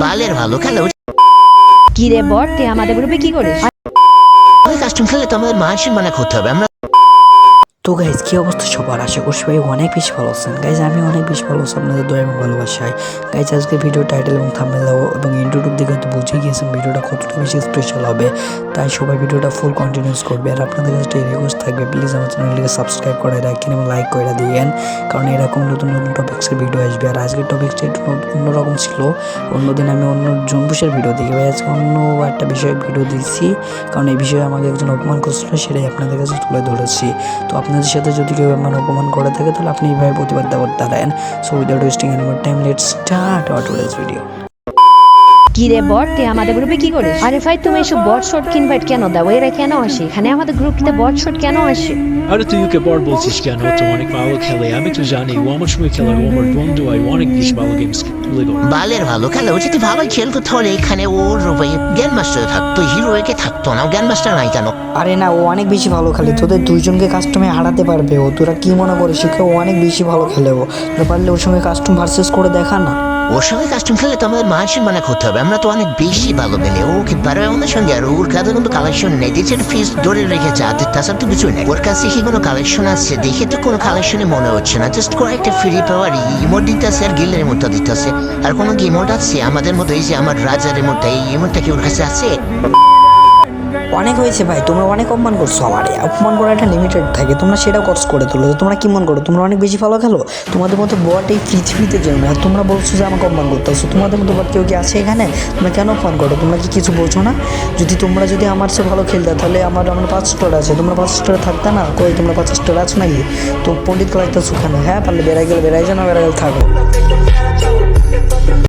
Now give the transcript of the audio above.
বালের ভালো খেলো কি রে বট তুই আমাদের গ্রুপে কি করিস? ওই কাস্টম খেলে তো আমাদের মানসিক সম্মান করতে হবে। আমরা তো গাইজ কী অবস্থা সবার? আশা করছি ভাই অনেক বেশি ভালো আছেন। গাইজ আমি অনেক বেশি ভালো আছি আপনাদের দয়া এবং ভালোবাসায়। গাইজ আজকে ভিডিও টাইটেল এবং থাম্বনেল এবং ইন্ট্রোটুক দেখে হয়তো বুঝে গিয়েছেন ভিডিওটা কতটা বেশি স্পেশাল হবে। তাই সবাই ভিডিওটা ফুল কন্টিনিউস করবে। আর আপনাদের কাছে একটা রিকোয়েস্ট থাকবে প্লিজ আমার চ্যানেলটিকে সাবস্ক্রাইব করে রাখেন এবং লাইক করে দিয়েন। কারণ এরকম নতুন নতুন টপিক্সের ভিডিও আসবে। আর আজকের টপিক্সটা একটু অন্যরকম ছিল। অন্যদিন আমি অন্য জম্বুসের ভিডিও দেখি। ভাই, আজকে অন্য একটা বিষয়ে ভিডিও দিচ্ছি কারণ এই বিষয়ে আমাকে একজন অপমান করছিল, সেটাই আপনাদের কাছে তুলে ধরেছি। তো আপনাদের সাথে যদি কেউ মানে অপমান করে থাকে, তাহলে আপনি এইভাবে প্রতিবাদ করতে পারেন so without wasting anymore time let start our today's video কি রে বট তুই আমাদের গ্রুপে কি করিস? আরে ভাই তুমি এসব বট শট ইনভাইট কেন দাও? এরা কেন আসে? এখানে আমাদের গ্রুপটিতে বট শট কেন আসে? আরে তুই ওকে বড় বলছিস কেন? তো অনেক ভালো খেলে। আমি তো জানি ও আমার সময় খেলার ও আমার বন্ধু হয় অনেক বেশি ভালো গেমস বালের ভালো খেলে ও যদি ভালোই খেলতো তাহলে এখানে ওর জ্ঞান মাস্টার থাকতো হিরো একে থাকতো না? জ্ঞান মাস্টার নাই কেন? আরে না ও অনেক বেশি ভালো খেলে। তোদের দুইজনকে কাস্টমে হারাতে পারবে ও। তোরা কি মনে করিস? ওকে ও অনেক বেশি ভালো খেলে ও। তোরা পারলে ওর সঙ্গে কাস্টম ভার্সেস করে দেখা না। ওর সঙ্গে কাস্টম খেলে তো আমাদের মান সম্মান করতে হবে। আমরা তো অনেক বেশি ভালো মেলে ও কি পারে? আমাদের সঙ্গে আর ওর কাছে কিন্তু কালেকশন নেই। দিচ্ছে ফিস ধরে রেখেছে। আর তাছাড়া তো কিছু নেই। ওর কাছে কি কোনো কালেকশন আছে? দেখে তো কোনো কালেকশনই মনে হচ্ছে না। জাস্ট কয়েকটা ফ্রি পাওয়ার ইমোট দিতেছে আর গিলের মতো দিতেছে। আর কোনো কি ইমোট আছে? আমাদের মতো এই যে আমার রাজার ইমোটটা এই ইমোটটা কি ওর কাছে আছে? অনেক হয়েছে ভাই, তোমরা অনেক অপমান করছ আমার। অপমান করা একটা লিমিটেড থাকে, তোমরা সেটাও কর্স করে তোলো। তোমরা কি মন করো? তোমরা অনেক বেশি ভালো খেলো? তোমাদের মতো বট এই পৃথিবীতে জন্য আর তোমরা বলছো যে আমাকে অপমান করতে করতেছো তোমাদের মতো বট কেউ কি আছে এখানে? তোমরা কেন অপমান করো? তোমরা কি কিছু বোঝো না? যদি তোমরা যদি আমার চেয়ে ভালো খেলতে তাহলে আমার আমার পাঁচ স্টোর আছে। তোমরা পাঁচ স্টোরে থাকতে না? কই তোমরা পাঁচ স্টোর আছো নাকি? তো পণ্ডিত লাগতেছো কেন হ্যাঁ পারলে বেড়াই গেলে বেড়াই যাও, না বেড়াই গেলে থাকো।